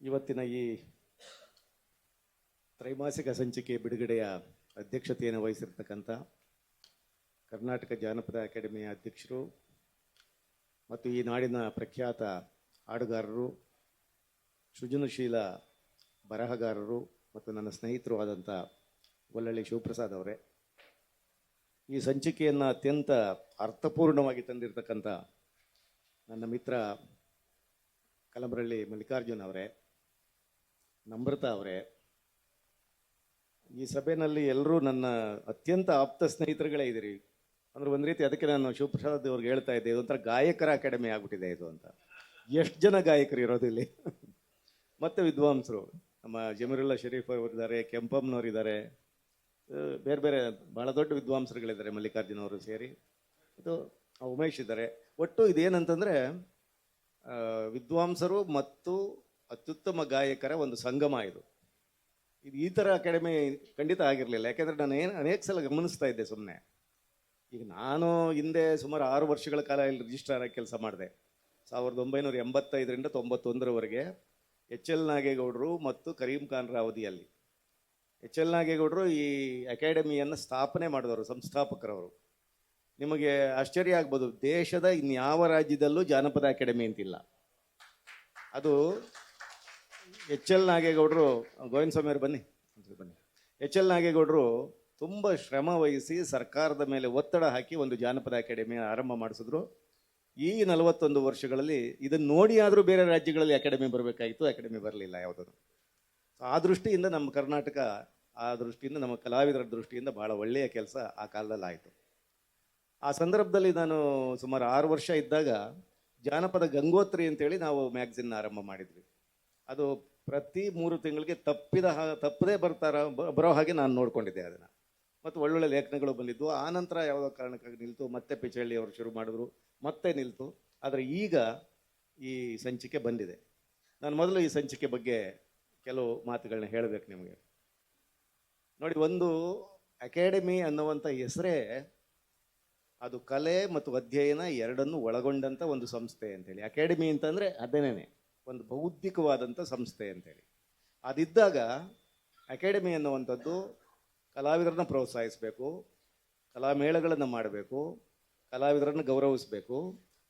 ಇವತ್ತಿನ ಈ ತ್ರೈಮಾಸಿಕ ಸಂಚಿಕೆ ಬಿಡುಗಡೆಯ ಅಧ್ಯಕ್ಷತೆಯನ್ನು ವಹಿಸಿರ್ತಕ್ಕಂಥ ಕರ್ನಾಟಕ ಜಾನಪದ ಅಕಾಡೆಮಿಯ ಅಧ್ಯಕ್ಷರು ಮತ್ತು ಈ ನಾಡಿನ ಪ್ರಖ್ಯಾತ ಹಾಡುಗಾರರು, ಸೃಜನಶೀಲ ಬರಹಗಾರರು ಮತ್ತು ನನ್ನ ಸ್ನೇಹಿತರು ಆದಂಥ ಗೊಲ್ಲಳ್ಳಿ ಶಿವಪ್ರಸಾದ್ ಅವರೇ, ಈ ಸಂಚಿಕೆಯನ್ನು ಅತ್ಯಂತ ಅರ್ಥಪೂರ್ಣವಾಗಿ ತಂದಿರತಕ್ಕಂಥ ನನ್ನ ಮಿತ್ರ ಕಲಂಬರಳ್ಳಿ ಮಲ್ಲಿಕಾರ್ಜುನ್ ಅವರೇ, ನಮ್ರತಾ ಅವರೇ, ಈ ಸಭೆಯಲ್ಲಿ ಎಲ್ಲರೂ ನನ್ನ ಅತ್ಯಂತ ಆಪ್ತ ಸ್ನೇಹಿತರುಗಳೇ ಇದ್ದೀರಿ. ಅಂದ್ರೆ ಒಂದು ರೀತಿ ಅದಕ್ಕೆ ನಾನು ಶಿವಪ್ರಸಾದ್ ಅವ್ರಿಗೆ ಹೇಳ್ತಾ ಇದ್ದೆ ಇದೊಂಥರ ಗಾಯಕರ ಅಕಾಡೆಮಿ ಆಗ್ಬಿಟ್ಟಿದೆ ಇದು ಅಂತ. ಎಷ್ಟು ಜನ ಗಾಯಕರು ಇರೋದು ಇಲ್ಲಿ? ಮತ್ತೆ ವಿದ್ವಾಂಸರು. ನಮ್ಮ ಜಮೀರುಲ್ಲಾ ಶರೀಫ್ ಅವರು ಇದ್ದಾರೆ ಬೇರೆ ಬೇರೆ ಬಹಳ ದೊಡ್ಡ ವಿದ್ವಾಂಸರುಗಳಿದ್ದಾರೆ ಮಲ್ಲಿಕಾರ್ಜುನ ಅವರು ಸೇರಿ. ಇದು ಉಮೇಶ್ ಇದ್ದಾರೆ. ಒಟ್ಟು ಇದೇನಂತಂದರೆ ವಿದ್ವಾಂಸರು ಮತ್ತು ಅತ್ಯುತ್ತಮ ಗಾಯಕರ ಒಂದು ಸಂಗಮ ಇದು. ಇದು ಈ ಥರ ಅಕಾಡೆಮಿ ಖಂಡಿತ ಆಗಿರಲಿಲ್ಲ. ಯಾಕೆಂದರೆ ನಾನು ಏನು ಅನೇಕ ಸಲ ಗಮನಿಸ್ತಾ ಇದ್ದೆ ಸುಮ್ಮನೆ ಈಗ ನಾನು ಹಿಂದೆ ಸುಮಾರು ಆರು ವರ್ಷಗಳ ಕಾಲ ಇಲ್ಲಿ ರಿಜಿಸ್ಟ್ರಾರ್ ಆಗಿ ಕೆಲಸ ಮಾಡಿದೆ. ಸಾವಿರದ ಒಂಬೈನೂರ ಎಂಬತ್ತೈದರಿಂದ ತೊಂಬತ್ತೊಂದರವರೆಗೆ ಎಚ್ ಎಲ್ ನಾಗೇಗೌಡರು ಮತ್ತು ಕರೀಂ ಖಾನ್ರ ಅವಧಿಯಲ್ಲಿ ಎಚ್ ಎಲ್ ನಾಗೇಗೌಡರು ಈ ಅಕಾಡೆಮಿಯನ್ನು ಸ್ಥಾಪನೆ ಮಾಡಿದವರು, ಸಂಸ್ಥಾಪಕರವರು. ನಿಮಗೆ ಆಶ್ಚರ್ಯ ಆಗ್ಬೋದು. ದೇಶದ ಇನ್ಯಾವ ರಾಜ್ಯದಲ್ಲೂ ಜಾನಪದ ಅಕಾಡೆಮಿ ಅಂತಿಲ್ಲ. ಅದು ಎಚ್ ಎಲ್ ನಾಗೇಗೌಡರು, ಗೋವಿಂದ ಸ್ವಾಮಿ ಅವರು ಬನ್ನಿ. ಬನ್ನಿ ಎಚ್ ಎಲ್ ನಾಗೇಗೌಡರು ತುಂಬ ಶ್ರಮ ವಹಿಸಿ ಸರ್ಕಾರದ ಮೇಲೆ ಒತ್ತಡ ಹಾಕಿ ಒಂದು ಜಾನಪದ ಅಕಾಡೆಮಿ ಆರಂಭ ಮಾಡಿಸಿದ್ರು. ಈ ನಲವತ್ತೊಂದು ವರ್ಷಗಳಲ್ಲಿ ಇದನ್ನು ನೋಡಿ ಆದರೂ ಬೇರೆ ರಾಜ್ಯಗಳಲ್ಲಿ ಅಕಾಡೆಮಿ ಬರಬೇಕಾಗಿತ್ತು, ಅಕಾಡೆಮಿ ಬರಲಿಲ್ಲ ಯಾವುದಾದ್ರು ಆ ದೃಷ್ಟಿಯಿಂದ ನಮ್ಮ ಕರ್ನಾಟಕ, ಆ ದೃಷ್ಟಿಯಿಂದ ನಮ್ಮ ಕಲಾವಿದರ ದೃಷ್ಟಿಯಿಂದ ಭಾಳ ಒಳ್ಳೆಯ ಕೆಲಸ ಆ ಕಾಲದಲ್ಲಿ ಆಯಿತು ಆ ಸಂದರ್ಭದಲ್ಲಿ ನಾನು ಸುಮಾರು ಆರು ವರ್ಷ ಇದ್ದಾಗ ಜಾನಪದ ಗಂಗೋತ್ರಿ ಅಂತೇಳಿ ನಾವು ಮ್ಯಾಗ್ಝಿನ್ ಆರಂಭ ಮಾಡಿದ್ವಿ. ಅದು ಪ್ರತಿ ಮೂರು ತಿಂಗಳಿಗೆ ತಪ್ಪಿದ ಹಾ- ತಪ್ಪದೇ ಬರ್ತಾರ ಬರೋ ಹಾಗೆ ನಾನು ನೋಡ್ಕೊಂಡಿದ್ದೆ ಅದನ್ನು. ಮತ್ತು ಒಳ್ಳೊಳ್ಳೆ ಲೇಖನಗಳು ಬಂದಿದ್ವು. ಆ ನಂತರ ಯಾವುದೋ ಕಾರಣಕ್ಕಾಗಿ ನಿಲ್ತು, ಮತ್ತೆ ಪಿಚಳ್ಳಿ ಅವರು ಶುರು ಮಾಡಿದ್ರು, ಮತ್ತೆ ನಿಲ್ತು. ಆದರೆ ಈಗ ಈ ಸಂಚಿಕೆ ಬಂದಿದೆ. ನಾನು ಮೊದಲು ಈ ಸಂಚಿಕೆ ಬಗ್ಗೆ ಕೆಲವು ಮಾತುಗಳನ್ನ ಹೇಳಬೇಕು ನಿಮಗೆ. ನೋಡಿ, ಒಂದು ಅಕಾಡೆಮಿ ಅನ್ನುವಂಥ ಹೆಸರೇ ಅದು ಕಲೆ ಮತ್ತು ಅಧ್ಯಯನ ಎರಡನ್ನೂ ಒಳಗೊಂಡಂಥ ಒಂದು ಸಂಸ್ಥೆ ಅಂತೇಳಿ. ಅಕಾಡೆಮಿ ಅಂತಂದರೆ ಅದೇನೇ ಒಂದು ಬೌದ್ಧಿಕವಾದಂಥ ಸಂಸ್ಥೆ ಅಂತೇಳಿ. ಅದಿದ್ದಾಗ ಅಕಾಡೆಮಿ ಅನ್ನುವಂಥದ್ದು ಕಲಾವಿದರನ್ನ ಪ್ರೋತ್ಸಾಹಿಸಬೇಕು, ಕಲಾಮೇಳಗಳನ್ನು ಮಾಡಬೇಕು, ಕಲಾವಿದರನ್ನು ಗೌರವಿಸಬೇಕು.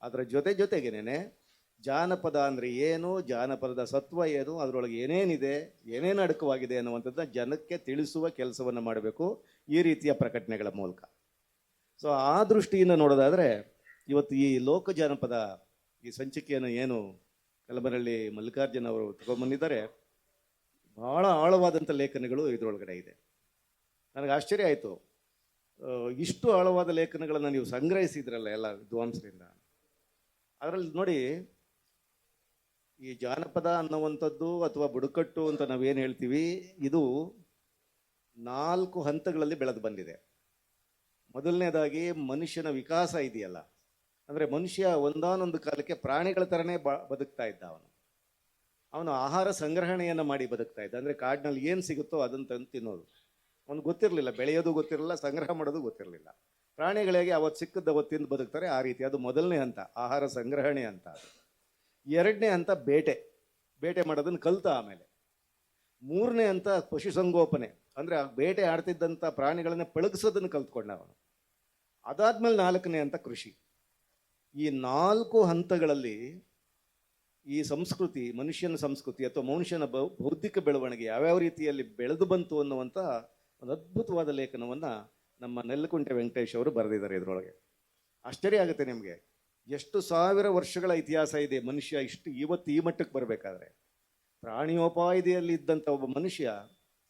ಅದರ ಜೊತೆ ಜೊತೆಗೇನೆ ಜಾನಪದ ಅಂದರೆ ಏನು, ಜಾನಪದದ ಸತ್ವ ಏನು, ಅದರೊಳಗೆ ಏನೇನಿದೆ, ಏನೇನು ಅಡಕವಾಗಿದೆ ಅನ್ನುವಂಥದ್ದನ್ನ ಜನಕ್ಕೆ ತಿಳಿಸುವ ಕೆಲಸವನ್ನು ಮಾಡಬೇಕು ಈ ರೀತಿಯ ಪ್ರಕಟಣೆಗಳ ಮೂಲಕ. ಸೊ ಆ ದೃಷ್ಟಿಯಿಂದ ನೋಡೋದಾದರೆ, ಇವತ್ತು ಈ ಲೋಕ ಜಾನಪದ, ಈ ಸಂಚಿಕೆಯನ್ನು ಏನು ಕಲಬರಳ್ಳಿ ಮಲ್ಲಿಕಾರ್ಜುನ ಅವರು ತಗೊಂಬಂದಿದ್ದಾರೆ ಬಹಳ ಆಳವಾದಂಥ ಲೇಖನಗಳು ಇದರೊಳಗಡೆ ಇದೆ. ನನಗೆ ಆಶ್ಚರ್ಯ ಆಯಿತು. ಇಷ್ಟು ಆಳವಾದ ಲೇಖನಗಳನ್ನು ನೀವು ಸಂಗ್ರಹಿಸಿದ್ರಲ್ಲ ಎಲ್ಲ ವಿದ್ವಾಂಸರಿಂದ. ಅದರಲ್ಲಿ ನೋಡಿ, ಈ ಜಾನಪದ ಅನ್ನುವಂಥದ್ದು ಅಥವಾ ಬುಡಕಟ್ಟು ಅಂತ ನಾವೇನು ಹೇಳ್ತೀವಿ, ಇದು ನಾಲ್ಕು ಹಂತಗಳಲ್ಲಿ ಬೆಳೆದು ಬಂದಿದೆ. ಮೊದಲನೇದಾಗಿ ಮನುಷ್ಯನ ವಿಕಾಸ ಇದೆಯಲ್ಲ. ಅಂದರೆ ಮನುಷ್ಯ ಒಂದಾನೊಂದು ಕಾಲಕ್ಕೆ ಪ್ರಾಣಿಗಳ ಥರನೇ ಬ, ಬದುಕ್ತಾ ಇದ್ದ ಅವನು. ಅವನು ಆಹಾರ ಸಂಗ್ರಹಣೆಯನ್ನು ಮಾಡಿ ಬದುಕ್ತಾ ಇದ್ದ. ಅಂದರೆ ಕಾಡಿನಲ್ಲಿ ಏನು ಸಿಗುತ್ತೋ ಅದನ್ನು ತಂದು ತಿನ್ನೋದು. ಅವನು ಗೊತ್ತಿರಲಿಲ್ಲ, ಬೆಳೆಯೋದು ಗೊತ್ತಿರಲಿಲ್ಲ, ಸಂಗ್ರಹ ಮಾಡೋದು ಗೊತ್ತಿರಲಿಲ್ಲ. ಪ್ರಾಣಿಗಳಿಗೆ ಅವತ್ತು ಸಿಕ್ಕದ್ದು ಅವತ್ತು ತಿಂದು ಬದುಕ್ತಾರೆ ಆ ರೀತಿ. ಅದು ಮೊದಲನೇ ಹಂತ, ಆಹಾರ ಸಂಗ್ರಹಣೆ ಅಂತ. ಎರಡನೇ ಹಂತ ಬೇಟೆ. ಬೇಟೆ ಮಾಡೋದನ್ನು ಕಲ್ತ ಆಮೇಲೆ. ಮೂರನೇ ಹಂತ ಪಶುಸಂಗೋಪನೆ. ಅಂದರೆ ಆ ಬೇಟೆ ಆಡ್ತಿದ್ದಂಥ ಪ್ರಾಣಿಗಳನ್ನು ಪಳಗಿಸೋದನ್ನು ಕಲ್ತ್ಕೊಂಡ ಅವನು ಅದಾದ್ಮೇಲೆ ನಾಲ್ಕನೇ ಅಂತ ಕೃಷಿ. ಈ ನಾಲ್ಕು ಹಂತಗಳಲ್ಲಿ ಈ ಸಂಸ್ಕೃತಿ, ಮನುಷ್ಯನ ಸಂಸ್ಕೃತಿ ಅಥವಾ ಮನುಷ್ಯನ ಬೌದ್ಧಿಕ ಬೆಳವಣಿಗೆ ಯಾವ್ಯಾವ ರೀತಿಯಲ್ಲಿ ಬೆಳೆದು ಬಂತು ಅನ್ನುವಂಥ ಒಂದು ಅದ್ಭುತವಾದ ಲೇಖನವನ್ನು ನಮ್ಮ ನೆಲ್ಲಕುಂಟೆ ವೆಂಕಟೇಶ್ ಅವರು ಬರೆದಿದ್ದಾರೆ ಇದರೊಳಗೆ. ಆಶ್ಚರ್ಯ ಆಗುತ್ತೆ ನಿಮಗೆ. ಎಷ್ಟು ಸಾವಿರ ವರ್ಷಗಳ ಇತಿಹಾಸ ಇದೆ ಮನುಷ್ಯ ಇಷ್ಟು ಇವತ್ತು ಈ ಮಟ್ಟಕ್ಕೆ ಬರಬೇಕಾದ್ರೆ. ಪ್ರಾಣಿಯೋಪಾಯದಲ್ಲಿ ಇದ್ದಂಥ ಒಬ್ಬ ಮನುಷ್ಯ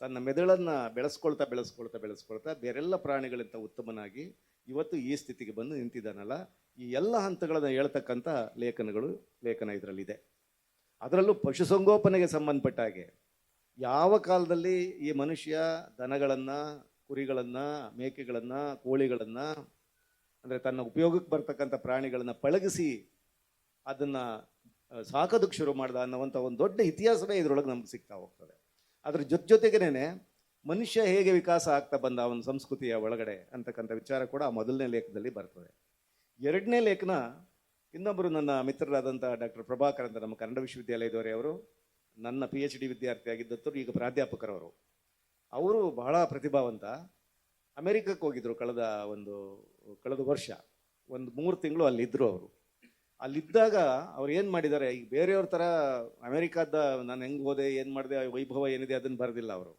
ತನ್ನ ಮೆದುಳನ್ನು ಬೆಳೆಸ್ಕೊಳ್ತಾ ಬೆಳೆಸ್ಕೊಳ್ತಾ ಬೆಳೆಸ್ಕೊಳ್ತಾ ಬೇರೆಲ್ಲ ಪ್ರಾಣಿಗಳಿಂದ ಉತ್ತಮನಾಗಿ ಇವತ್ತು ಈ ಸ್ಥಿತಿಗೆ ಬಂದು ನಿಂತಿದ್ದಾನಲ್ಲ, ಈ ಎಲ್ಲ ಹಂತಗಳನ್ನು ಹೇಳ್ತಕ್ಕಂಥ ಲೇಖನಗಳು ಲೇಖನ ಇದರಲ್ಲಿದೆ. ಅದರಲ್ಲೂ ಪಶುಸಂಗೋಪನೆಗೆ ಸಂಬಂಧಪಟ್ಟ ಹಾಗೆ ಯಾವ ಕಾಲದಲ್ಲಿ ಈ ಮನುಷ್ಯ ದನಗಳನ್ನು, ಕುರಿಗಳನ್ನು, ಮೇಕೆಗಳನ್ನು, ಕೋಳಿಗಳನ್ನು, ಅಂದರೆ ತನ್ನ ಉಪಯೋಗಕ್ಕೆ ಬರ್ತಕ್ಕಂಥ ಪ್ರಾಣಿಗಳನ್ನು ಪಳಗಿಸಿ ಅದನ್ನು ಸಾಕೋದಕ್ಕೆ ಶುರು ಮಾಡ್ದ ಅನ್ನೋವಂಥ ಒಂದು ದೊಡ್ಡ ಇತಿಹಾಸವೇ ಇದರೊಳಗೆ ನಮ್ಗೆ ಸಿಗ್ತಾ ಹೋಗ್ತದೆ. ಅದ್ರ ಜೊತೆ ಜೊತೆಗೇನೆ ಮನುಷ್ಯ ಹೇಗೆ ವಿಕಾಸ ಆಗ್ತಾ ಬಂದ ಅವನ ಸಂಸ್ಕೃತಿಯ ಒಳಗಡೆ ಅಂತಕ್ಕಂಥ ವಿಚಾರ ಕೂಡ ಆ ಮೊದಲನೇ ಲೇಖನದಲ್ಲಿ ಬರ್ತದೆ. ಎರಡನೇ ಲೇಖನ ಇನ್ನೊಬ್ಬರು ನನ್ನ ಮಿತ್ರರಾದಂಥ ಡಾಕ್ಟರ್ ಪ್ರಭಾಕರ್ ಅಂತ ನಮ್ಮ ಕನ್ನಡ ವಿಶ್ವವಿದ್ಯಾಲಯದವರೇ ಅವರು, ನನ್ನ ಪಿ ಎಚ್ ಡಿ ವಿದ್ಯಾರ್ಥಿ ಆಗಿದ್ದತ್ತು ಈಗ ಪ್ರಾಧ್ಯಾಪಕರವರು. ಅವರು ಬಹಳ ಪ್ರತಿಭಾವಂತ. ಅಮೆರಿಕಕ್ಕೆ ಹೋಗಿದ್ದರು ಕಳೆದ ಒಂದು, ಕಳೆದ ವರ್ಷ. ಒಂದು ಮೂರು ತಿಂಗಳು ಅಲ್ಲಿದ್ದರು ಅವರು. ಅಲ್ಲಿದ್ದಾಗ ಅವ್ರು ಏನು ಮಾಡಿದ್ದಾರೆ, ಈಗ ಬೇರೆಯವ್ರ ಥರ ಅಮೆರಿಕದ ನಾನು ಹೆಂಗೆ ಹೋದೆ, ಏನು ಮಾಡಿದೆ ವೈಭವ ಏನಿದೆ ಅದನ್ನು ಬರೆದಿಲ್ಲ ಅವರು.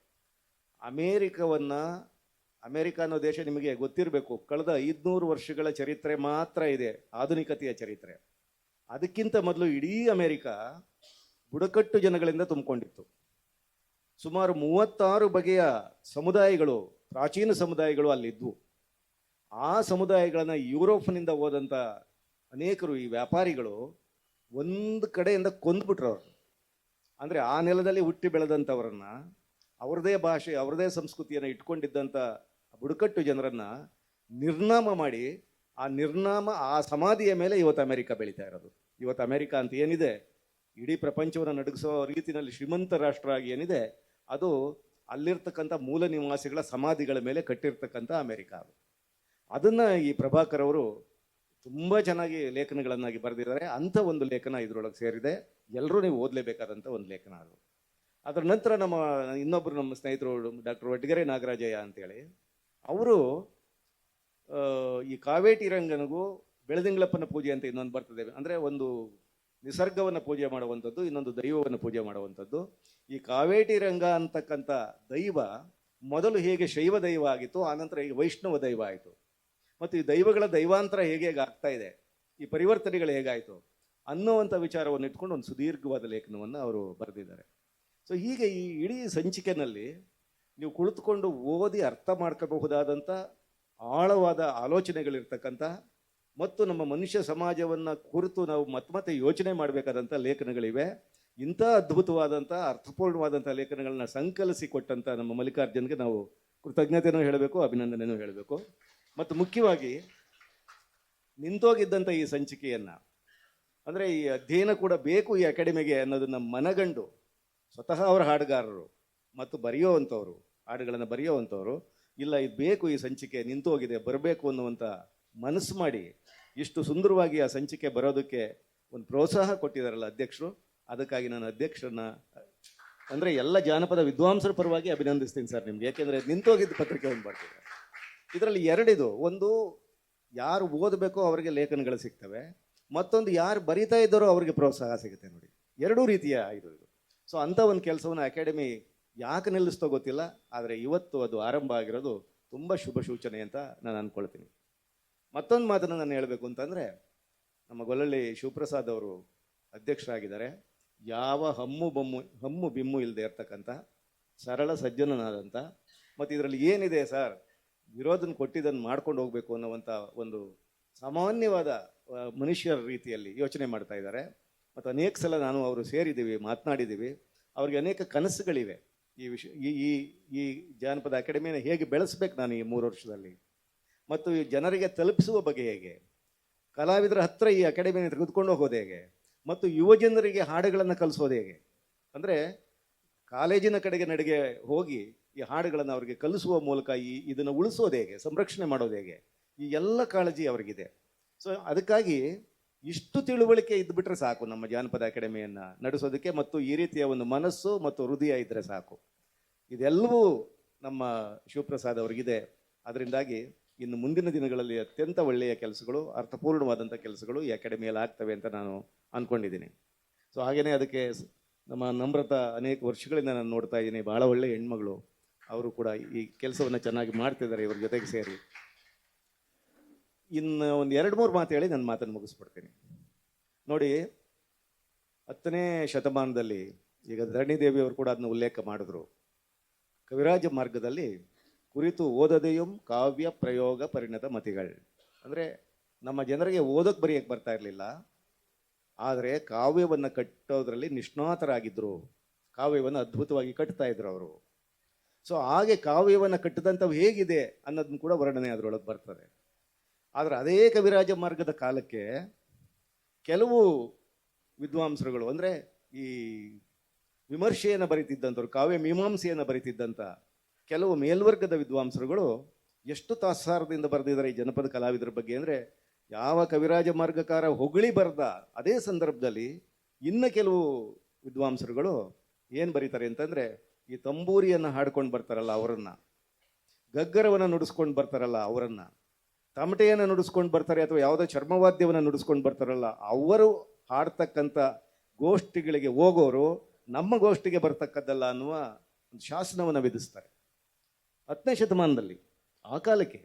ಅಮೇರಿಕವನ್ನು, ಅಮೇರಿಕ ಅನ್ನೋ ದೇಶ ನಿಮಗೆ ಗೊತ್ತಿರಬೇಕು. ಕಳೆದ ಐದುನೂರು ವರ್ಷಗಳ ಚರಿತ್ರೆ ಮಾತ್ರ ಇದೆ, ಆಧುನಿಕತೆಯ ಚರಿತ್ರೆ. ಅದಕ್ಕಿಂತ ಮೊದಲು ಇಡೀ ಅಮೇರಿಕ ಬುಡಕಟ್ಟು ಜನಗಳಿಂದ ತುಂಬಿಕೊಂಡಿತ್ತು. ಸುಮಾರು ಮೂವತ್ತಾರು ಬಗೆಯ ಸಮುದಾಯಗಳು, ಪ್ರಾಚೀನ ಸಮುದಾಯಗಳು ಅಲ್ಲಿದ್ವು. ಆ ಸಮುದಾಯಗಳನ್ನು ಯುರೋಪ್ನಿಂದ ಹೋದಂಥ ಅನೇಕರು, ಈ ವ್ಯಾಪಾರಿಗಳು ಒಂದು ಕಡೆಯಿಂದ ಕೊಂದ್ಬಿಟ್ರು ಅವರು. ಅಂದರೆ ಆ ನೆಲದಲ್ಲಿ ಹುಟ್ಟಿ ಬೆಳೆದಂಥವ್ರನ್ನ ಅವ್ರದೇ ಭಾಷೆ, ಅವ್ರದೇ ಸಂಸ್ಕೃತಿಯನ್ನು ಇಟ್ಕೊಂಡಿದ್ದಂಥ ಬುಡಕಟ್ಟು ಜನರನ್ನ ನಿರ್ನಾಮ ಮಾಡಿ, ಆ ನಿರ್ನಾಮ, ಆ ಸಮಾಧಿಯ ಮೇಲೆ ಇವತ್ತು ಅಮೆರಿಕ ಬೆಳೀತಾ ಇರೋದು. ಇವತ್ತು ಅಮೆರಿಕ ಅಂತ ಏನಿದೆ? ಇಡೀ ಪ್ರಪಂಚವನ್ನು ನಡುಗಿಸೋ ರೀತಿಯಲ್ಲಿ ಶ್ರೀಮಂತ ರಾಷ್ಟ್ರ ಆಗಿ ಏನಿದೆ? ಅದು ಅಲ್ಲಿರ್ತಕ್ಕಂಥ ಮೂಲ ನಿವಾಸಿಗಳ ಸಮಾಧಿಗಳ ಮೇಲೆ ಕಟ್ಟಿರ್ತಕ್ಕಂಥ ಅಮೆರಿಕ ಅದು. ಅದನ್ನು ಈ ಪ್ರಭಾಕರ್ ಅವರು ತುಂಬ ಚೆನ್ನಾಗಿ ಲೇಖನಗಳನ್ನಾಗಿ ಬರೆದಿದ್ದಾರೆ. ಅಂಥ ಒಂದು ಲೇಖನ ಇದರೊಳಗೆ ಸೇರಿದೆ. ಎಲ್ಲರೂ ನೀವು ಓದಲೇಬೇಕಾದಂಥ ಒಂದು ಲೇಖನ ಅದು. ಅದರ ನಂತರ ನಮ್ಮ ಇನ್ನೊಬ್ಬರು ನಮ್ಮ ಸ್ನೇಹಿತರು ಡಾಕ್ಟರ್ ವಡ್ಗೆರೆ ನಾಗರಾಜಯ್ಯ ಅಂತೇಳಿ, ಅವರು ಈ ಕಾವೇಟಿ ರಂಗನಿಗೂ ಬೆಳದಿಂಗಳಪ್ಪನ ಪೂಜೆ ಅಂತ ಇನ್ನೊಂದು ಬರ್ತದೆ. ಅಂದರೆ ಒಂದು ನಿಸರ್ಗವನ್ನು ಪೂಜೆ ಮಾಡುವಂಥದ್ದು, ಇನ್ನೊಂದು ದೈವವನ್ನು ಪೂಜೆ ಮಾಡುವಂಥದ್ದು. ಈ ಕಾವೇಟಿ ರಂಗ ಅಂತಕ್ಕಂಥ ದೈವ ಮೊದಲು ಹೇಗೆ ಶೈವ ದೈವ ಆಗಿತ್ತು ಆನಂತರ ಈಗ ವೈಷ್ಣವ ದೈವ ಆಯಿತು. ಮತ್ತು ಈ ದೈವಗಳ ದೈವಾಂತರ ಹೇಗೆ ಹೇಗೆ ಆಗ್ತಾ ಇದೆ, ಈ ಪರಿವರ್ತನೆಗಳು ಹೇಗಾಯಿತು ಅನ್ನುವಂಥ ವಿಚಾರವನ್ನು ಇಟ್ಕೊಂಡು ಒಂದು ಸುದೀರ್ಘವಾದ ಲೇಖನವನ್ನು ಅವರು ಬರೆದಿದ್ದಾರೆ. ಸೊ ಹೀಗೆ ಈ ಇಡೀ ಸಂಚಿಕೆನಲ್ಲಿ ನೀವು ಕುಳಿತುಕೊಂಡು ಓದಿ ಅರ್ಥ ಮಾಡ್ಕೋಬಹುದಾದಂಥ ಆಳವಾದ ಆಲೋಚನೆಗಳಿರ್ತಕ್ಕಂಥ ಮತ್ತು ನಮ್ಮ ಮನುಷ್ಯ ಸಮಾಜವನ್ನು ಕುರಿತು ನಾವು ಮತ್ತೆ ಮತ್ತೆ ಯೋಚನೆ ಮಾಡಬೇಕಾದಂಥ ಲೇಖನಗಳಿವೆ. ಇಂಥ ಅದ್ಭುತವಾದಂಥ, ಅರ್ಥಪೂರ್ಣವಾದಂಥ ಲೇಖನಗಳನ್ನ ಸಂಕಲಿಸಿ ಕೊಟ್ಟಂಥ ನಮ್ಮ ಮಲ್ಲಿಕಾರ್ಜುನ್ಗೆ ನಾವು ಕೃತಜ್ಞತೆಯೂ ಹೇಳಬೇಕು ಅಭಿನಂದನೆಯೂ ಹೇಳಬೇಕು. ಮತ್ತು ಮುಖ್ಯವಾಗಿ ನಿಂತೋಗಿದ್ದಂಥ ಈ ಸಂಚಿಕೆಯನ್ನು, ಅಂದರೆ ಈ ಅಧ್ಯಯನ ಕೂಡ ಬೇಕು ಈ ಅಕಾಡೆಮಿಗೆ ಅನ್ನೋದನ್ನು ಮನಗಂಡು ಸ್ವತಃ ಅವರ ಹಾಡುಗಾರರು ಮತ್ತು ಬರೆಯುವಂಥವ್ರು, ಹಾಡುಗಳನ್ನು ಬರೆಯುವಂಥವ್ರು, ಇಲ್ಲ ಇದು ಬೇಕು ಈ ಸಂಚಿಕೆ ನಿಂತು ಹೋಗಿದೆ, ಬರಬೇಕು ಅನ್ನುವಂಥ ಮನಸ್ಸು ಮಾಡಿ ಇಷ್ಟು ಸುಂದರವಾಗಿ ಆ ಸಂಚಿಕೆ ಬರೋದಕ್ಕೆ ಒಂದು ಪ್ರೋತ್ಸಾಹ ಕೊಟ್ಟಿದ್ದಾರಲ್ಲ ಅಧ್ಯಕ್ಷರು, ಅದಕ್ಕಾಗಿ ನಾನು ಅಧ್ಯಕ್ಷರನ್ನ, ಅಂದರೆ ಎಲ್ಲ ಜಾನಪದ ವಿದ್ವಾಂಸರ ಪರವಾಗಿ ಅಭಿನಂದಿಸ್ತೀನಿ ಸರ್ ನಿಮ್ಗೆ, ಯಾಕೆಂದರೆ ನಿಂತೋಗಿದ್ದ ಪತ್ರಿಕೆ ಒಂದು ಬರ್ತಿದೆ ಇದರಲ್ಲಿ ಎರಡಿದು, ಒಂದು ಯಾರು ಓದಬೇಕೋ ಅವರಿಗೆ ಲೇಖನಗಳು ಸಿಗ್ತವೆ, ಮತ್ತೊಂದು ಯಾರು ಬರಿತಾ ಇದ್ದಾರೋ ಅವರಿಗೆ ಪ್ರೋತ್ಸಾಹ ಸಿಗುತ್ತೆ ನೋಡಿ. ಎರಡೂ ರೀತಿಯ ಇದು ಇದು. ಸೊ ಅಂಥ ಒಂದು ಕೆಲಸವನ್ನು ಅಕಾಡೆಮಿ ಯಾಕೆ ನಿಲ್ಲಿಸ್ತೋ ಗೊತ್ತಿಲ್ಲ, ಆದರೆ ಇವತ್ತು ಅದು ಆರಂಭ ಆಗಿರೋದು ತುಂಬ ಶುಭ ಸೂಚನೆ ಅಂತ ನಾನು ಅಂದ್ಕೊಳ್ತೀನಿ ಮತ್ತೊಂದು ಮಾತನ್ನು ನಾನು ಹೇಳಬೇಕು ಅಂತಂದರೆ, ನಮ್ಮ ಗೊಲ್ಲಳ್ಳಿ ಶಿವಪ್ರಸಾದ್ ಅವರು ಅಧ್ಯಕ್ಷರಾಗಿದ್ದಾರೆ. ಯಾವ ಹಮ್ಮು ಬಮ್ಮು, ಹಮ್ಮು ಬಿಮ್ಮು ಇಲ್ಲದೆ ಇರ್ತಕ್ಕಂಥ ಸರಳ ಸಜ್ಜನನಾದಂಥ, ಮತ್ತು ಇದರಲ್ಲಿ ಏನಿದೆ ಸರ್, ವಿರೋಧನ ಕೊಟ್ಟಿದ್ದನ್ನು ಮಾಡ್ಕೊಂಡು ಹೋಗಬೇಕು ಅನ್ನುವಂಥ ಒಂದು ಸಾಮಾನ್ಯವಾದ ಮನುಷ್ಯರ ರೀತಿಯಲ್ಲಿ ಯೋಚನೆ ಮಾಡ್ತಾ ಇದ್ದಾರೆ. ಮತ್ತು ಅನೇಕ ಸಲ ನಾನು ಅವರು ಸೇರಿದ್ದೀವಿ, ಮಾತನಾಡಿದ್ದೀವಿ. ಅವ್ರಿಗೆ ಅನೇಕ ಕನಸುಗಳಿವೆ. ಈ ವಿಷಯ ಈ ಈ ಜಾನಪದ ಅಕಾಡೆಮಿನ ಹೇಗೆ ಬೆಳೆಸ್ಬೇಕು ನಾನು ಈ ಮೂರು ವರ್ಷದಲ್ಲಿ? ಮತ್ತು ಈ ಜನರಿಗೆ ತಲುಪಿಸುವ ಬಗ್ಗೆ ಹೇಗೆ? ಕಲಾವಿದರ ಹತ್ರ ಈ ಅಕಾಡೆಮಿಯನ್ನು ತೆಗೆದುಕೊಂಡು ಹೋಗೋದು ಹೇಗೆ? ಮತ್ತು ಯುವ ಜನರಿಗೆ ಹಾಡುಗಳನ್ನು ಕಲಿಸೋದು ಹೇಗೆ? ಅಂದರೆ ಕಾಲೇಜಿನ ಕಡೆಗೆ ನಡೆಗೆ ಹೋಗಿ ಈ ಹಾಡುಗಳನ್ನು ಅವರಿಗೆ ಕಲಿಸುವ ಮೂಲಕ ಈ, ಇದನ್ನು ಉಳಿಸೋದು ಹೇಗೆ? ಸಂರಕ್ಷಣೆ ಮಾಡೋದು ಹೇಗೆ? ಈ ಎಲ್ಲ ಕಾಳಜಿ ಅವರಿಗಿದೆ. ಸೊ, ಅದಕ್ಕಾಗಿ ಇಷ್ಟು ತಿಳುವಳಿಕೆ ಇದ್ಬಿಟ್ರೆ ಸಾಕು ನಮ್ಮ ಜಾನಪದ ಅಕಾಡೆಮಿಯನ್ನು ನಡೆಸೋದಕ್ಕೆ ಮತ್ತು ಈ ರೀತಿಯ ಒಂದು ಮನಸ್ಸು ಮತ್ತು ಹೃದಯ ಇದ್ದರೆ ಸಾಕು. ಇದೆಲ್ಲವೂ ನಮ್ಮ ಶಿವಪ್ರಸಾದ್ ಅವರಿಗಿದೆ. ಅದರಿಂದಾಗಿ ಇನ್ನು ಮುಂದಿನ ದಿನಗಳಲ್ಲಿ ಅತ್ಯಂತ ಒಳ್ಳೆಯ ಕೆಲಸಗಳು ಅರ್ಥಪೂರ್ಣವಾದಂಥ ಕೆಲಸಗಳು ಈ ಅಕಾಡೆಮಿಯಲ್ಲಿ ಆಗ್ತವೆ ಅಂತ ನಾನು ಅಂದ್ಕೊಂಡಿದ್ದೀನಿ ಸೊ ಹಾಗೆಯೇ ಅದಕ್ಕೆ ನಮ್ಮ ನಮ್ರತ ಅನೇಕ ವರ್ಷಗಳಿಂದ ನಾನು ನೋಡ್ತಾ ಇದ್ದೀನಿ. ಭಾಳ ಒಳ್ಳೆಯ ಹೆಣ್ಮಗಳು. ಅವರು ಕೂಡ ಈ ಕೆಲಸವನ್ನು ಚೆನ್ನಾಗಿ ಮಾಡ್ತಿದ್ದಾರೆ ಇವ್ರ ಜೊತೆಗೆ ಸೇರಿ. ಇನ್ನು ಒಂದು ಎರಡು ಮೂರು ಮಾತು ಹೇಳಿ ನನ್ನ ಮಾತನ್ನು ಮುಗಿಸ್ಬಿಡ್ತೀನಿ. ನೋಡಿ, ಹತ್ತನೇ ಶತಮಾನದಲ್ಲಿ ಈಗ ಧರಣಿ ದೇವಿಯವರು ಕೂಡ ಅದನ್ನ ಉಲ್ಲೇಖ ಮಾಡಿದ್ರು. ಕವಿರಾಜ ಮಾರ್ಗದಲ್ಲಿ ಕುರಿತು ಓದದೆಯಂ ಕಾವ್ಯ ಪ್ರಯೋಗ ಪರಿಣತ ಮತಿಗಳು. ಅಂದರೆ ನಮ್ಮ ಜನರಿಗೆ ಓದೋಕೆ ಬರೆಯೋಕ್ಕೆ ಬರ್ತಾ ಇರಲಿಲ್ಲ. ಆದರೆ ಕಾವ್ಯವನ್ನು ಕಟ್ಟೋದ್ರಲ್ಲಿ ನಿಷ್ಣಾತರಾಗಿದ್ದರು ಕಾವ್ಯವನ್ನು ಅದ್ಭುತವಾಗಿ ಕಟ್ತಾ ಇದ್ರು ಅವರು. ಸೊ ಹಾಗೆ ಕಾವ್ಯವನ್ನು ಕಟ್ಟಿದಂಥವು ಹೇಗಿದೆ ಅನ್ನೋದನ್ನು ಕೂಡ ವರ್ಣನೆ ಅದರೊಳಗೆ ಬರ್ತದೆ. ಆದರೆ ಅದೇ ಕವಿರಾಜ ಮಾರ್ಗದ ಕಾಲಕ್ಕೆ ಕೆಲವು ವಿದ್ವಾಂಸರುಗಳು, ಅಂದರೆ ಈ ವಿಮರ್ಶೆಯನ್ನು ಬರೀತಿದ್ದಂಥವ್ರು, ಕಾವ್ಯ ಮೀಮಾಂಸೆಯನ್ನು ಬರೀತಿದ್ದಂಥ ಕೆಲವು ಮೇಲ್ವರ್ಗದ ವಿದ್ವಾಂಸರುಗಳು ಎಷ್ಟು ತಾತ್ಸಾರದಿಂದ ಬರೆದಿದ್ದಾರೆ ಈ ಜನಪದ ಕಲಾವಿದರ ಬಗ್ಗೆ ಅಂದರೆ, ಯಾವ ಕವಿರಾಜ ಮಾರ್ಗಕಾರ ಹೊಗಳಿ ಬರೆದ ಅದೇ ಸಂದರ್ಭದಲ್ಲಿ ಇನ್ನು ಕೆಲವು ವಿದ್ವಾಂಸರುಗಳು ಏನು ಬರೀತಾರೆ ಅಂತಂದರೆ, ಈ ತಂಬೂರಿಯನ್ನು ಹಾಡ್ಕೊಂಡು ಬರ್ತಾರಲ್ಲ ಅವರನ್ನು, ಗಗ್ಗರವನ್ನು ನುಡಿಸ್ಕೊಂಡು ಬರ್ತಾರಲ್ಲ ಅವರನ್ನ ತಮಟೆಯನ್ನು ನುಡಿಸ್ಕೊಂಡು ಬರ್ತಾರೆ ಅಥವಾ ಯಾವುದೋ ಚರ್ಮವಾದ್ಯವನ್ನು ನುಡಿಸ್ಕೊಂಡು ಬರ್ತಾರಲ್ಲ, ಅವರು ಹಾಡ್ತಕ್ಕಂಥ ಗೋಷ್ಠಿಗಳಿಗೆ ಹೋಗೋರು ನಮ್ಮ ಗೋಷ್ಠಿಗೆ ಬರ್ತಕ್ಕದ್ದಲ್ಲ ಅನ್ನುವ ಒಂದು ಶಾಸನವನ್ನು ವಿಧಿಸ್ತಾರೆ. ಹತ್ತನೇ ಶತಮಾನದಲ್ಲಿ, ಆ ಕಾಲಕ್ಕೆ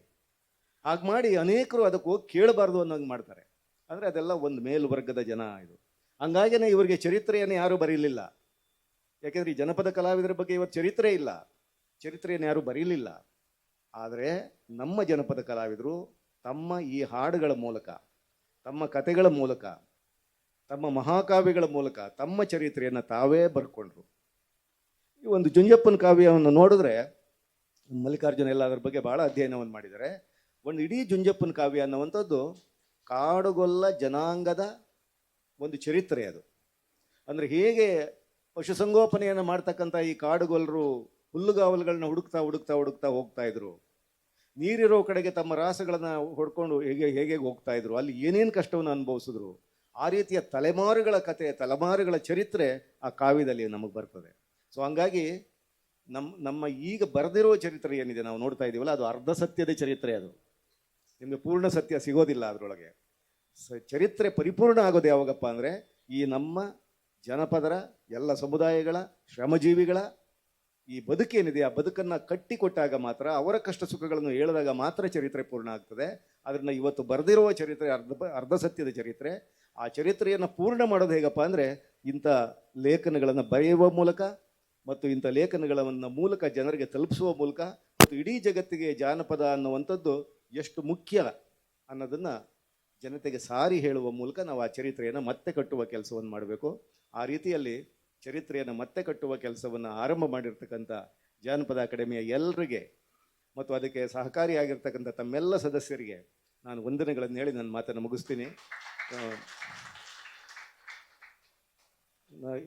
ಹಾಗೆ ಮಾಡಿ ಅನೇಕರು ಅದಕ್ಕೆ ಹೋಗಿ ಕೇಳಬಾರ್ದು ಅನ್ನೋಂಗೆ ಮಾಡ್ತಾರೆ. ಅಂದರೆ ಅದೆಲ್ಲ ಒಂದು ಮೇಲ್ವರ್ಗದ ಜನ ಇದು. ಹಂಗಾಗಿನೇ ಇವರಿಗೆ ಚರಿತ್ರೆಯನ್ನು ಯಾರೂ ಬರೀಲಿಲ್ಲ. ಯಾಕೆಂದ್ರೆ ಈ ಜನಪದ ಕಲಾವಿದರ ಬಗ್ಗೆ ಇವತ್ತು ಚರಿತ್ರೆ ಇಲ್ಲ. ಚರಿತ್ರೆಯನ್ನು ಯಾರೂ ಬರೀಲಿಲ್ಲ. ಆದರೆ ನಮ್ಮ ಜನಪದ ಕಲಾವಿದರು ತಮ್ಮ ಈ ಹಾಡುಗಳ ಮೂಲಕ, ತಮ್ಮ ಕತೆಗಳ ಮೂಲಕ, ತಮ್ಮ ಮಹಾಕಾವ್ಯಗಳ ಮೂಲಕ, ತಮ್ಮ ಚರಿತ್ರೆಯನ್ನು ತಾವೇ ಬರ್ಕೊಂಡ್ರು. ಈ ಒಂದು ಜುಂಜಪ್ಪನ ಕಾವ್ಯವನ್ನು ನೋಡಿದ್ರೆ ಮಲ್ಲಿಕಾರ್ಜುನ ಎಲ್ಲ ಅದರ ಬಗ್ಗೆ ಬಹಳ ಅಧ್ಯಯನವನ್ನು ಮಾಡಿದ್ದಾರೆ. ಒಂದು ಇಡೀ ಜುಂಜಪ್ಪನ ಕಾವ್ಯ ಅನ್ನುವಂಥದ್ದು ಕಾಡುಗೊಲ್ಲ ಜನಾಂಗದ ಒಂದು ಚರಿತ್ರೆ ಅದು. ಅಂದರೆ ಹೇಗೆ ಪಶುಸಂಗೋಪನೆಯನ್ನು ಮಾಡ್ತಕ್ಕಂಥ ಈ ಕಾಡುಗೊಲ್ಲರು ಹುಲ್ಲುಗಾವಲುಗಳನ್ನ ಹುಡುಕ್ತಾ ಹುಡುಕ್ತಾ ಹುಡುಕ್ತಾ ಹೋಗ್ತಾ ಇದ್ರು. ನೀರಿರೋ ಕಡೆಗೆ ತಮ್ಮ ರಾಸಗಳನ್ನು ಹೊಡ್ಕೊಂಡು ಹೇಗೆ ಹೇಗೆ ಹೋಗ್ತಾ ಇದ್ರು, ಅಲ್ಲಿ ಏನೇನು ಕಷ್ಟವನ್ನು ಅನುಭವಿಸಿದ್ರು, ಆ ರೀತಿಯ ತಲೆಮಾರುಗಳ ಕತೆ, ತಲೆಮಾರುಗಳ ಚರಿತ್ರೆ ಆ ಕಾವ್ಯದಲ್ಲಿ ನಮಗೆ ಬರ್ತದೆ. ಸೊ ಹಂಗಾಗಿ ನಮ್ಮ ನಮ್ಮ ಈಗ ಬರೆದಿರೋ ಚರಿತ್ರೆ ಏನಿದೆ ನಾವು ನೋಡ್ತಾ ಇದ್ದೀವಲ್ಲ ಅದು ಅರ್ಧ ಸತ್ಯದ ಚರಿತ್ರೆ ಅದು. ನಿಮಗೆ ಪೂರ್ಣ ಸತ್ಯ ಸಿಗೋದಿಲ್ಲ ಅದರೊಳಗೆ. ಸ, ಚರಿತ್ರೆ ಪರಿಪೂರ್ಣ ಆಗೋದು ಯಾವಾಗಪ್ಪ ಅಂದರೆ, ಈ ನಮ್ಮ ಜನಪದರ, ಎಲ್ಲ ಸಮುದಾಯಗಳ, ಶ್ರಮಜೀವಿಗಳ ಈ ಬದುಕೇನಿದೆ ಆ ಬದುಕನ್ನು ಕಟ್ಟಿಕೊಟ್ಟಾಗ ಮಾತ್ರ, ಅವರ ಕಷ್ಟ ಸುಖಗಳನ್ನು ಹೇಳಿದಾಗ ಮಾತ್ರ ಚರಿತ್ರೆ ಪೂರ್ಣ ಆಗ್ತದೆ. ಅದನ್ನು ಇವತ್ತು ಬರೆದಿರುವ ಚರಿತ್ರೆ, ಅರ್ಧ ಅರ್ಧ ಸತ್ಯದ ಚರಿತ್ರೆ. ಆ ಚರಿತ್ರೆಯನ್ನು ಪೂರ್ಣ ಮಾಡೋದು ಹೇಗಪ್ಪ ಅಂದರೆ, ಇಂಥ ಲೇಖನಗಳನ್ನು ಬರೆಯುವ ಮೂಲಕ ಮತ್ತು ಇಂಥ ಲೇಖನಗಳನ್ನು ಮೂಲಕ ಜನರಿಗೆ ತಲುಪಿಸುವ ಮೂಲಕ ಮತ್ತು ಇಡೀ ಜಗತ್ತಿಗೆ ಜಾನಪದ ಅನ್ನುವಂಥದ್ದು ಎಷ್ಟು ಮುಖ್ಯ ಅನ್ನೋದನ್ನು ಜನತೆಗೆ ಸಾರಿ ಹೇಳುವ ಮೂಲಕ ನಾವು ಆ ಚರಿತ್ರೆಯನ್ನು ಮತ್ತೆ ಕಟ್ಟುವ ಕೆಲಸವನ್ನು ಮಾಡಬೇಕು. ಆ ರೀತಿಯಲ್ಲಿ ಚರಿತ್ರೆಯನ್ನು ಮತ್ತೆ ಕಟ್ಟುವ ಕೆಲಸವನ್ನು ಆರಂಭ ಮಾಡಿರ್ತಕ್ಕಂಥ ಜಾನಪದ ಅಕಾಡೆಮಿಯ ಎಲ್ಲರಿಗೆ ಮತ್ತು ಅದಕ್ಕೆ ಸಹಕಾರಿಯಾಗಿರ್ತಕ್ಕಂಥ ತಮ್ಮೆಲ್ಲ ಸದಸ್ಯರಿಗೆ ನಾನು ವಂದನೆಗಳನ್ನು ಹೇಳಿ ನನ್ನ ಮಾತನ್ನು ಮುಗಿಸ್ತೀನಿ.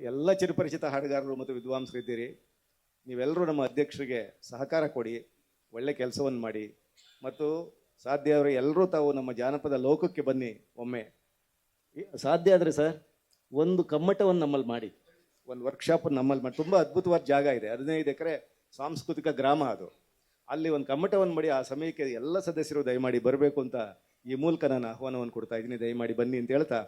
ಎಲ್ಲ ಚಿರಪರಿಚಿತ ಹಾಡುಗಾರರು ಮತ್ತು ವಿದ್ವಾಂಸರಿದ್ದೀರಿ ನೀವೆಲ್ಲರೂ ನಮ್ಮ ಅಧ್ಯಕ್ಷರಿಗೆ ಸಹಕಾರ ಕೊಡಿ, ಒಳ್ಳೆ ಕೆಲಸವನ್ನು ಮಾಡಿ ಮತ್ತು ಸಾಧ್ಯ ಆದರೆ ಎಲ್ಲರೂ ತಾವು ನಮ್ಮ ಜಾನಪದ ಲೋಕಕ್ಕೆ ಬನ್ನಿ ಒಮ್ಮೆ. ಸಾಧ್ಯ ಆದರೆ ಸರ್, ಒಂದು ಕಮ್ಮಟವನ್ನು ನಮ್ಮಲ್ಲಿ ಮಾಡಿ. ಒಂದು ವರ್ಕ್ಶಾಪ್ ನಮ್ಮಲ್ಲಿ ಮಾಡಿ ತುಂಬ ಅದ್ಭುತವಾದ ಜಾಗ ಇದೆ. ಹದಿನೈದು ಎಕರೆ ಸಾಂಸ್ಕೃತಿಕ ಗ್ರಾಮ ಅದು. ಅಲ್ಲಿ ಒಂದು ಕಮ್ಮಟವನ್ನು ಮಾಡಿ ಆ ಸಮಯಕ್ಕೆ ಎಲ್ಲ ಸದಸ್ಯರು ದಯಮಾಡಿ ಬರಬೇಕು ಅಂತ ಈ ಮೂಲಕ ನಾನು ಆಹ್ವಾನವನ್ನು ಕೊಡ್ತಾ ಇದ್ದೀನಿ. ದಯಮಾಡಿ ಬನ್ನಿ ಅಂತ ಹೇಳ್ತಾ